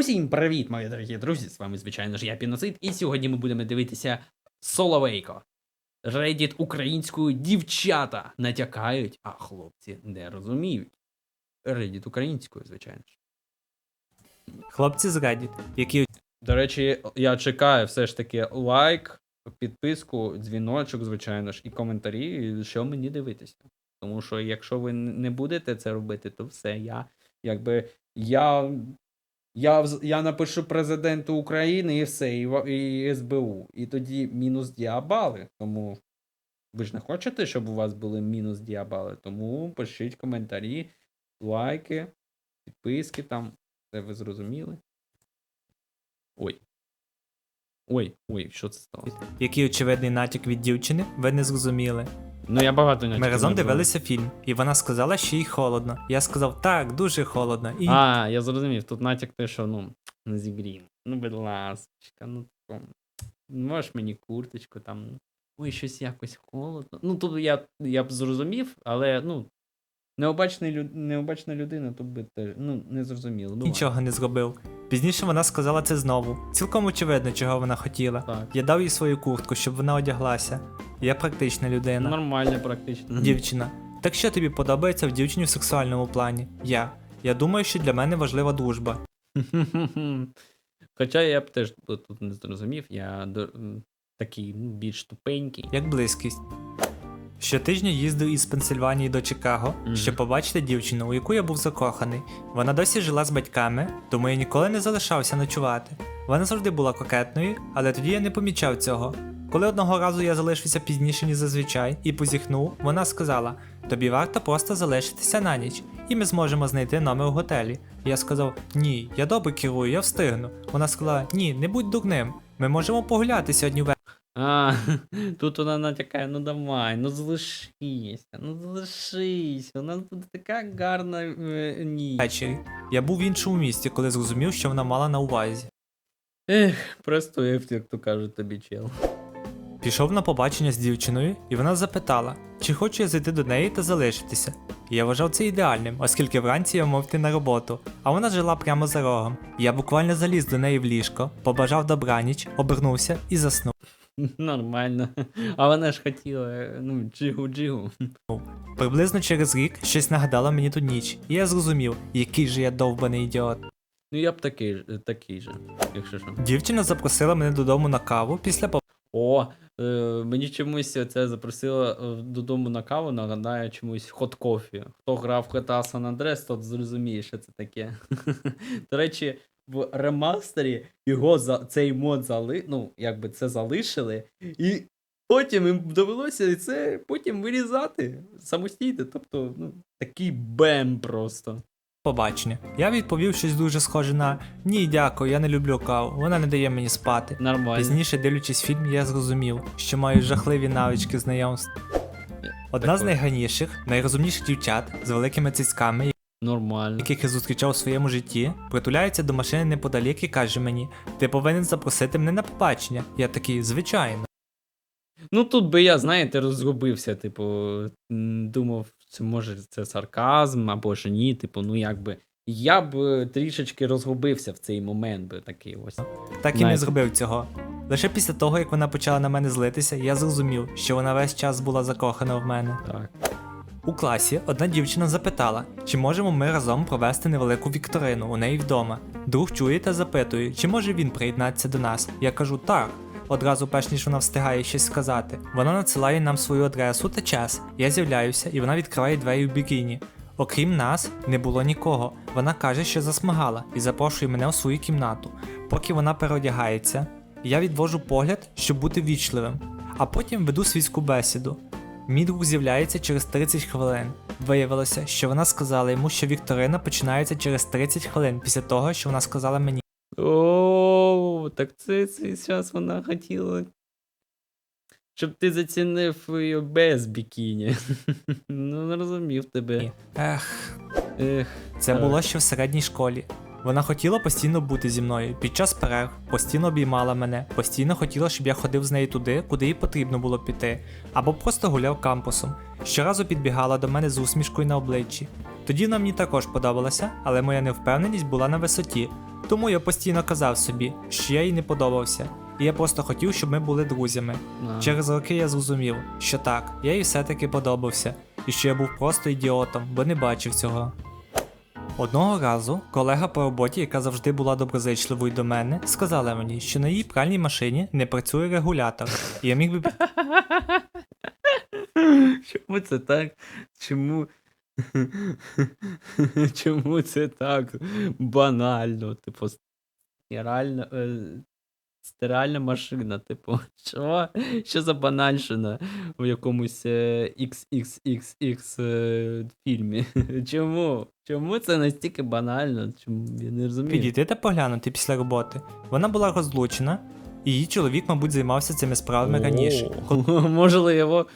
Усім привіт, мої дорогі друзі! З вами, звичайно ж, я Піноцид, і сьогодні ми будемо дивитися Соловейко. Reddit українською дівчата натякають, а хлопці не розуміють. Reddit українською, звичайно ж. Хлопці з Reddit, які До речі, я чекаю все ж таки лайк, підписку, дзвіночок, звичайно ж, і коментарі, що мені дивитися. Тому що якщо ви не будете це робити, то все, я якби я. Я, я напишу президенту України і все, і, і СБУ. І тоді мінус діабали. Тому ви ж не хочете, щоб у вас були мінус діабали. Тому пишіть коментарі, лайки, підписки там. Це ви зрозуміли? Ой. Ой, ой, що це сталося? який очевидний натяк від дівчини, ви не зрозуміли. Ну я багато не Ми разом дивилися фільм, і вона сказала, що їй холодно. Я сказав, так, дуже холодно. І А, я зрозумів, тут натяк те, що ну, не зігрім. Ну, будь ласка, ну тако. Можеш мені курточку там. Ой, щось якось холодно. Ну, тут я, я б зрозумів, але ну. Необачний люд... необачна людина тут би теж ну, не зрозуміло. Ну, нічого не зробив. Пізніше вона сказала це знову. Цілком очевидно, чого вона хотіла. Так. Я дав їй свою куртку, щоб вона одяглася. Я практична людина. Нормально, практично. Дівчина. Так що тобі подобається в дівчині в сексуальному плані? Я. Я думаю, що для мене важлива дружба. Хоча я б теж тут тут не зрозумів, я такий ну, більш тупенький. як близькість. Щотижня їздив із Пенсильванії до Чикаго, Мгм. щоб побачити дівчину, у яку я був закоханий. Вона досі жила з батьками, тому я ніколи не залишався ночувати. Вона завжди була кокетною, але тоді я не помічав цього. Коли одного разу я залишився пізніше, ніж зазвичай, і позіхнув, вона сказала: тобі варто просто залишитися на ніч, і ми зможемо знайти номер у готелі. Я сказав: Ні, я добре керую, я встигну. Вона сказала: Ні, не будь дурним. Ми можемо погуляти сьогодні ввечері. А, тут вона натякає, ну давай, ну залишися, ну залишись, у нас буде така гарна е, ніч. Ввечері. Я був в іншому місті, коли зрозумів, що вона мала на увазі. Ех, просто ефт, як то кажуть тобі, чел. Пішов на побачення з дівчиною, і вона запитала, чи хочу я зайти до неї та залишитися. Я вважав це ідеальним, оскільки вранці я мав йти на роботу, а вона жила прямо за рогом. Я буквально заліз до неї в ліжко, побажав добраніч, обернувся і заснув. Нормально. А вона ж хотіла, ну, джигу-джигу. Приблизно через рік щось нагадало мені ту ніч, і я зрозумів, який же я довбаний ідіот. Ну я б такий, такий же, якщо що. Дівчина запросила мене додому на каву після О, е, мені чомусь це запросило е, додому на каву, нагадає чомусь хот кофі. Хто грав в GTA San Andreas, тот зрозуміє, що це таке. До речі, в ремастері його за цей мод зали, ну, якби це залишили, і потім їм довелося це потім вирізати самостійно. Тобто, ну, такий бем просто. побачення. Я відповів щось дуже схоже на Ні, дякую, я не люблю каву, вона не дає мені спати. Нормально. Пізніше, дивлячись фільм, я зрозумів, що маю жахливі навички знайомств. Одна з Також. найгарніших, найрозумніших дівчат з великими цицьками, Нормально. яких я зустрічав у своєму житті, притуляється до машини неподалік і каже мені: Ти повинен запросити мене на побачення. Я такий, звичайно. Ну тут би я, знаєте, розгубився, типу, думав, це може це сарказм або ж ні, типу, ну якби. Я б е, трішечки розгубився в цей момент би такий ось. Так і не зробив цього. Лише після того, як вона почала на мене злитися, я зрозумів, що вона весь час була закохана в мене. Так. У класі одна дівчина запитала, чи можемо ми разом провести невелику вікторину у неї вдома. Друг чує та запитує, чи може він приєднатися до нас. Я кажу так. Одразу перш ніж вона встигає щось сказати. Вона надсилає нам свою адресу та час. Я з'являюся, і вона відкриває двері в бікіні. Окрім нас, не було нікого. Вона каже, що засмагала, і запрошує мене у свою кімнату. Поки вона переодягається, я відвожу погляд, щоб бути вічливим, а потім веду світську бесіду. Мій друг з'являється через 30 хвилин. Виявилося, що вона сказала йому, що вікторина починається через 30 хвилин після того, що вона сказала мені. О, так це цей час вона хотіла. Щоб ти зацінив її без бікіні. ну, не розумів тебе. Ех, Ех. це було ще в середній школі. Вона хотіла постійно бути зі мною під час перерв, постійно обіймала мене, постійно хотіла, щоб я ходив з нею туди, куди їй потрібно було піти, або просто гуляв кампусом. Щоразу підбігала до мене з усмішкою на обличчі. Тоді вона мені також подобалася, але моя невпевненість була на висоті, Тому я постійно казав собі, що я їй не подобався, і я просто хотів, щоб ми були друзями. А. Через роки я зрозумів, що так, я їй все-таки подобався, і що я був просто ідіотом, бо не бачив цього. Одного разу колега по роботі, яка завжди була доброзичливою до мене, сказала мені, що на її пральній машині не працює регулятор, і я міг би Чому це так? Чому? Чому це так банально? Типу, стиральна, е, стиральна машина, типу, що? Що за банальщина в якомусь е, XXXX е, фільмі? Чому? Чому це настільки банально? Чому? Я не розумію. підійти та поглянути після роботи. Вона була розлучена, і її чоловік, мабуть, займався цими справами раніше. О, Можливо, його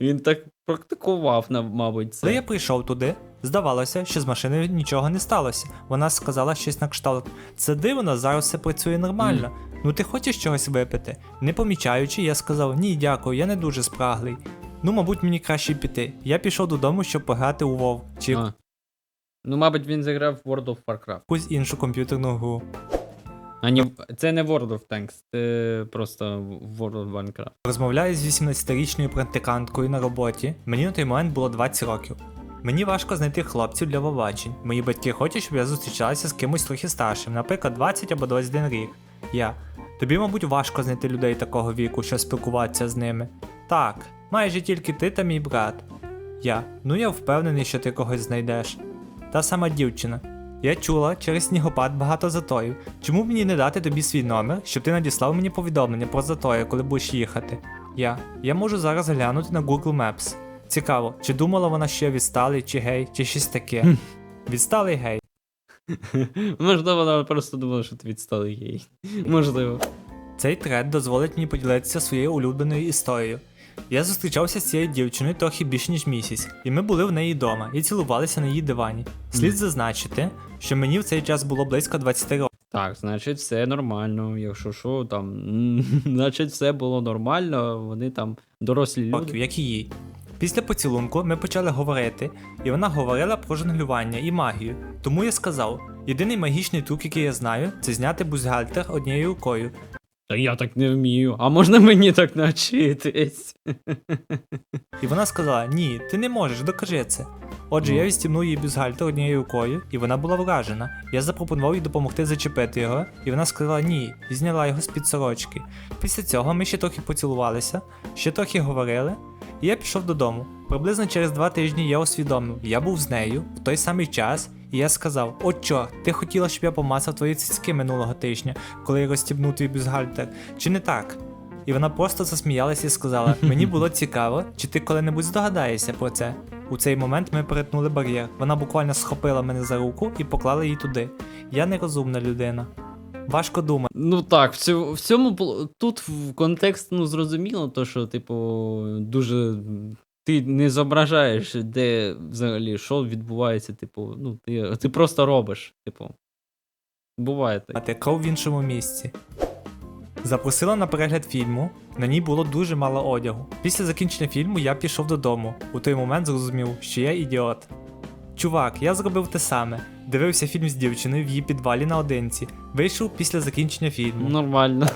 він так практикував, мабуть, це. Коли я прийшов туди, здавалося, що з машиною нічого не сталося. Вона сказала щось на кшталт. Це дивно, зараз все працює нормально. Ну ти хочеш чогось випити? Не помічаючи, я сказав: ні, дякую, я не дуже спраглий. Ну, мабуть, мені краще піти. Я пішов додому, щоб пограти у WoW чи А. Ну, мабуть, він зіграв в World of Warcraft. якусь іншу комп'ютерну гру. А ні, це не World of Tanks, це просто World of Warcraft. Розмовляю з 18-річною практиканткою на роботі. Мені на той момент було 20 років. Мені важко знайти хлопців для побачень. Мої батьки хочуть, щоб я зустрічалася з кимось трохи старшим, наприклад, 20 або 21 рік. Я. Тобі, мабуть, важко знайти людей такого віку, щоб спілкуватися з ними. Так, майже тільки ти та мій брат. Я. Ну я впевнений, що ти когось знайдеш. Та сама дівчина. Я чула через снігопад багато затоїв. Чому б мені не дати тобі свій номер, щоб ти надіслав мені повідомлення про затої, коли будеш їхати? Я. Я можу зараз глянути на Google Maps. Цікаво, чи думала вона, що я відсталий, чи гей, чи щось таке. Відсталий гей. Можливо, вона просто думала, що ти відсталий гей. Можливо. Цей тред дозволить мені поділитися своєю улюбленою історією. Я зустрічався з цією дівчиною трохи більше ніж місяць, і ми були в неї вдома і цілувалися на її дивані. Слід зазначити, що мені в цей час було близько 20 років. Так, значить, все нормально. Якщо що, там. Значить, все було нормально, вони там дорослі люди. років, як і їй. Після поцілунку ми почали говорити, і вона говорила про жонглювання і магію. Тому я сказав: єдиний магічний трюк, який я знаю, це зняти бузгальтер однією рукою. Та я так не вмію. А можна мені так навчитись? І вона сказала: Ні, ти не можеш, докажи це. Отже, Ну. я відстібнув її бюстгальтер однією рукою, і вона була вражена. Я запропонував їй допомогти зачепити його, і вона сказала ні, і зняла його з-під сорочки. Після цього ми ще трохи поцілувалися, ще трохи говорили, і я пішов додому. Приблизно через два тижні я усвідомив, я був з нею в той самий час, і я сказав: О, чорт, ти хотіла, щоб я помацав твої цицьки минулого тижня, коли я розстібнув твій бюстгальтер, чи не так? І вона просто засміялася і сказала: Мені було цікаво, чи ти коли-небудь здогадаєшся про це. У цей момент ми перетнули бар'єр. Вона буквально схопила мене за руку і поклала її туди. Я нерозумна людина. Важко думати. Ну так, в цьому, в цьому тут в контекст ну, зрозуміло, то що, типу, дуже. Ти не зображаєш, де взагалі що відбувається, типу, ну, ти, ти просто робиш, типу. Буває так. Мати кров в іншому місці. Запросила на перегляд фільму, на ній було дуже мало одягу. Після закінчення фільму я пішов додому. У той момент зрозумів, що я ідіот. Чувак, я зробив те саме. Дивився фільм з дівчиною в її підвалі наодинці. Вийшов після закінчення фільму. Нормально.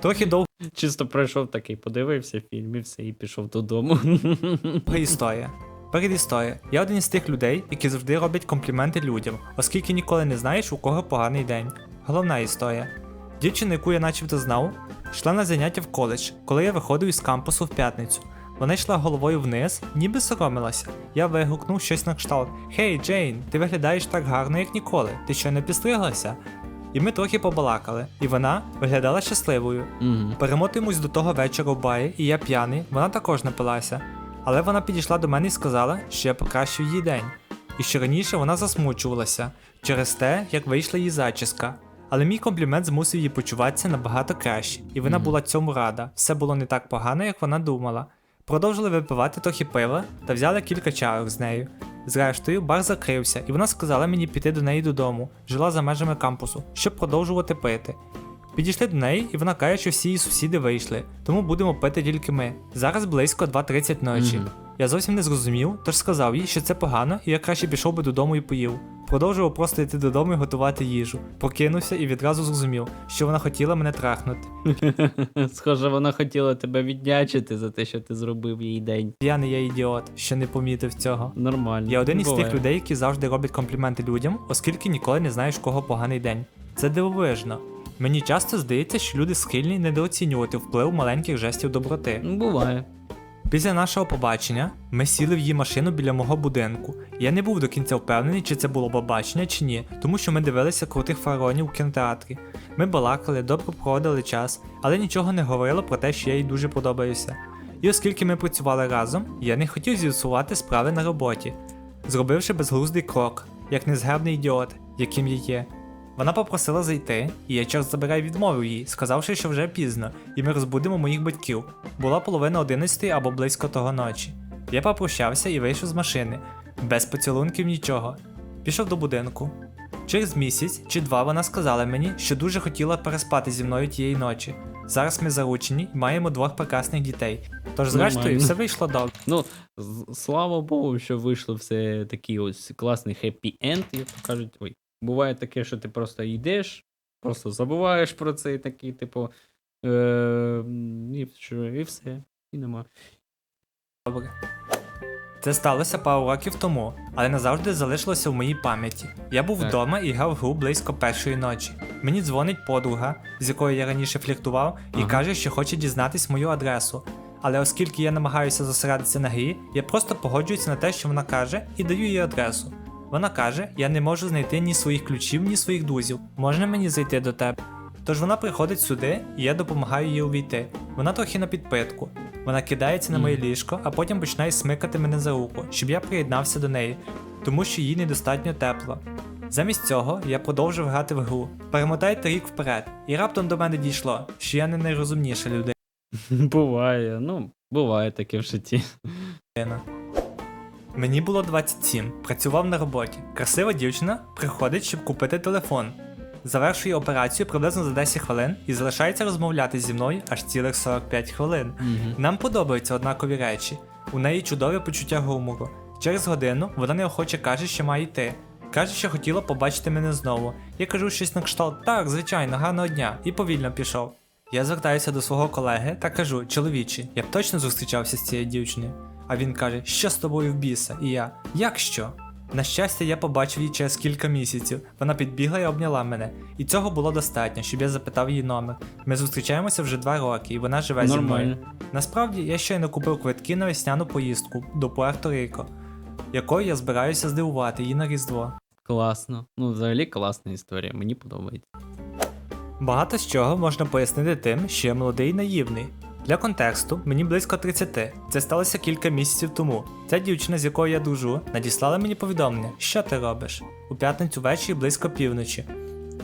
Трохи довга Чисто пройшов такий, подивився фільм і все, і пішов додому. історія. Передісторія. Я один із тих людей, які завжди роблять компліменти людям, оскільки ніколи не знаєш, у кого поганий день. Головна історія. Дівчина, яку я начебто знав, йшла на заняття в коледж, коли я виходив із кампусу в п'ятницю. Вона йшла головою вниз, ніби соромилася. Я вигукнув щось на кшталт: Хей, Джейн, ти виглядаєш так гарно, як ніколи. Ти що не підстриглася? І ми трохи побалакали, і вона виглядала щасливою. Мгм. Перемотуємось до того вечора в барі, і я п'яний, вона також напилася. Але вона підійшла до мене і сказала, що я покращу її день. І що раніше вона засмучувалася через те, як вийшла її зачіска. Але мій комплімент змусив її почуватися набагато краще, і вона була цьому рада. Все було не так погано, як вона думала. Продовжили випивати трохи пива та взяли кілька чарок з нею. Зрештою, бар закрився, і вона сказала мені піти до неї додому, жила за межами кампусу, щоб продовжувати пити. Підійшли до неї, і вона каже, що всі її сусіди вийшли, тому будемо пити тільки ми. Зараз близько 2.30 ночі. Мгм. Я зовсім не зрозумів, тож сказав їй, що це погано, і я краще пішов би додому і поїв. Продовжував просто йти додому і готувати їжу. Прокинувся і відразу зрозумів, що вона хотіла мене трахнути. Схоже, вона хотіла тебе віддячити за те, що ти зробив їй день. Я не є ідіот, що не помітив цього. Нормально. Я один із Буває. тих людей, які завжди роблять компліменти людям, оскільки ніколи не знаєш, кого поганий день. Це дивовижно. Мені часто здається, що люди схильні недооцінювати вплив маленьких жестів доброти. Буває. Після нашого побачення ми сіли в її машину біля мого будинку. Я не був до кінця впевнений, чи це було побачення чи ні, тому що ми дивилися крутих фаронів у кінотеатрі. Ми балакали, добре проводили час, але нічого не говорило про те, що я їй дуже подобаюся. І оскільки ми працювали разом, я не хотів з'ясувати справи на роботі, зробивши безглуздий крок, як незграбний ідіот, яким я є. Вона попросила зайти, і я чорт забирай відмовив їй, сказавши, що вже пізно, і ми розбудемо моїх батьків. Була половина одинадцятої або близько того ночі. Я попрощався і вийшов з машини, без поцілунків нічого. Пішов до будинку. Через місяць чи два вона сказала мені, що дуже хотіла переспати зі мною тієї ночі. Зараз ми заручені і маємо двох прекрасних дітей. Тож, зрештою, все вийшло добре. Ну, слава Богу, що вийшло все такий ось класний хеппі енд, як кажуть. Ой, буває таке, що ти просто йдеш, просто забуваєш про це і такий, типу. Е- і, що, і все. І нема. Добре. Це сталося пару років тому, але назавжди залишилося в моїй пам'яті. Я був Так. вдома і грав в гру близько першої ночі. Мені дзвонить подруга, з якою я раніше фліртував, і Ага. каже, що хоче дізнатись мою адресу. Але оскільки я намагаюся зосередитися на грі, я просто погоджуюся на те, що вона каже, і даю їй адресу. Вона каже: я не можу знайти ні своїх ключів, ні своїх друзів. Можна мені зайти до тебе? Тож вона приходить сюди, і я допомагаю їй увійти. Вона трохи на підпитку. Вона кидається на моє ліжко, а потім починає смикати мене за руку, щоб я приєднався до неї, тому що їй недостатньо тепло. Замість цього я продовжив грати в гру. Перемотайте рік вперед, і раптом до мене дійшло, що я не найрозумніша людина. Буває, ну, буває таке в житті. Мені було 27, працював на роботі. Красива дівчина приходить, щоб купити телефон. Завершує операцію приблизно за 10 хвилин і залишається розмовляти зі мною аж цілих 45 хвилин. Нам подобаються однакові речі. У неї чудове почуття гумору. Через годину вона неохоче каже, що має йти. Каже, що хотіла побачити мене знову. Я кажу щось на кшталт, так, звичайно, гарного дня, і повільно пішов. Я звертаюся до свого колеги та кажу: чоловіче, я б точно зустрічався з цією дівчиною. А він каже, що з тобою в біса? І я, як що? На щастя, я побачив її через кілька місяців. Вона підбігла і обняла мене. І цього було достатньо, щоб я запитав її номер. Ми зустрічаємося вже два роки, і вона живе зі мною. Насправді я щойно купив квитки на весняну поїздку до Пуерто-Рико, якою я збираюся здивувати її на Різдво. Класно. Ну, взагалі класна історія, мені подобається. Багато з чого можна пояснити тим, що я молодий і наївний. Для контексту, мені близько 30. Це сталося кілька місяців тому. Ця дівчина, з якою я дружу, надіслала мені повідомлення, що ти робиш у п'ятницю ввечері близько півночі.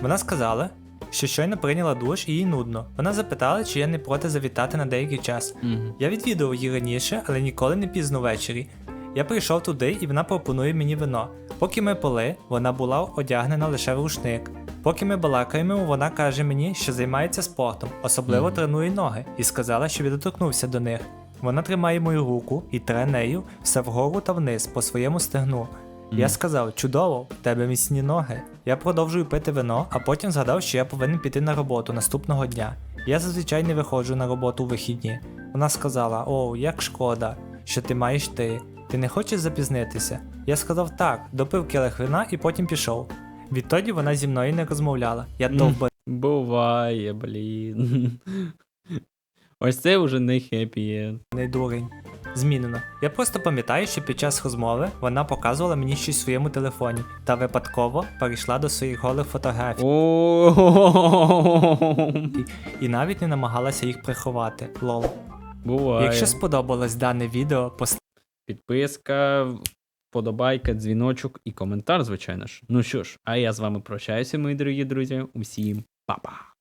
Вона сказала, що щойно прийняла душ і їй нудно. Вона запитала, чи я не проти завітати на деякий час. Угу. Я відвідував її раніше, але ніколи не пізно ввечері. Я прийшов туди і вона пропонує мені вино. Поки ми пили, вона була одягнена лише в рушник. Поки ми балакаємо, вона каже мені, що займається спортом, особливо тренує ноги, і сказала, що я доторкнувся до них. Вона тримає мою руку і тре нею все вгору та вниз по своєму стегну. Я сказав, чудово, в тебе міцні ноги. Я продовжую пити вино, а потім згадав, що я повинен піти на роботу наступного дня. Я зазвичай не виходжу на роботу у вихідні. Вона сказала: О, як шкода, що ти маєш ти. Ти не хочеш запізнитися? Я сказав так, допив келих вина і потім пішов. Відтоді вона зі мною не розмовляла. Я Мгм. Буває, блін. Ось це вже не хеппі енд. дурень. Змінено. Я просто пам'ятаю, що під час розмови вона показувала мені щось в своєму телефоні та випадково перейшла до своїх голих фотографій і навіть не намагалася їх приховати. Лол. Буває. Якщо сподобалось дане відео, постав Підписка, вподобайка, дзвіночок і коментар, звичайно ж. Ну що ж, а я з вами прощаюся, мої дорогі друзі. Усім па-па.